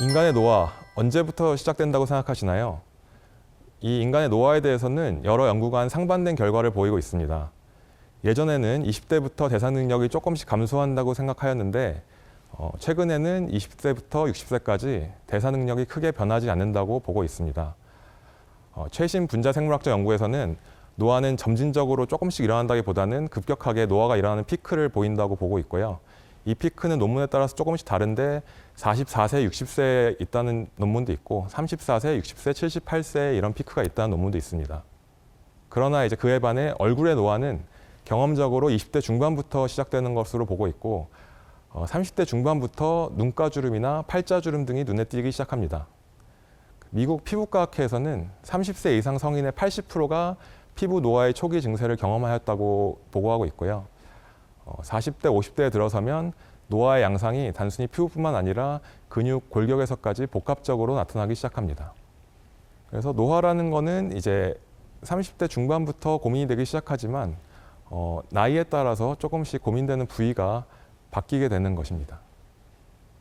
인간의 노화 언제부터 시작된다고 생각하시나요? 이 인간의 노화에 대해서는 여러 연구가 한 상반된 결과를 보이고 있습니다. 예전에는 20대부터 대사 능력이 조금씩 감소한다고 생각하였는데 어, 최근에는 20세부터 60세까지 대사 능력이 크게 변하지 않는다고 보고 있습니다. 어, 최신 분자 생물학적 연구에서는 노화는 점진적으로 조금씩 일어난다기보다는 급격하게 노화가 일어나는 피크를 보인다고 보고 있고요. 이 피크는 논문에 따라서 조금씩 다른데 44세, 60세에 있다는 논문도 있고 34세, 60세, 78세에 이런 피크가 있다는 논문도 있습니다. 그러나 이제 그에 반해 얼굴의 노화는 경험적으로 20대 중반부터 시작되는 것으로 보고 있고 어, 30대 중반부터 눈가주름이나 팔자주름 등이 눈에 띄기 시작합니다. 미국 피부과학회에서는 30세 이상 성인의 80%가 피부 노화의 초기 증세를 경험하였다고 보고하고 있고요. 어, 40대, 50대에 들어서면 노화의 양상이 단순히 피부뿐만 아니라 근육, 골격에서까지 복합적으로 나타나기 시작합니다. 그래서 노화라는 거는 이제 30대 중반부터 고민이 되기 시작하지만 어, 나이에 따라서 조금씩 고민되는 부위가 바뀌게 되는 것입니다.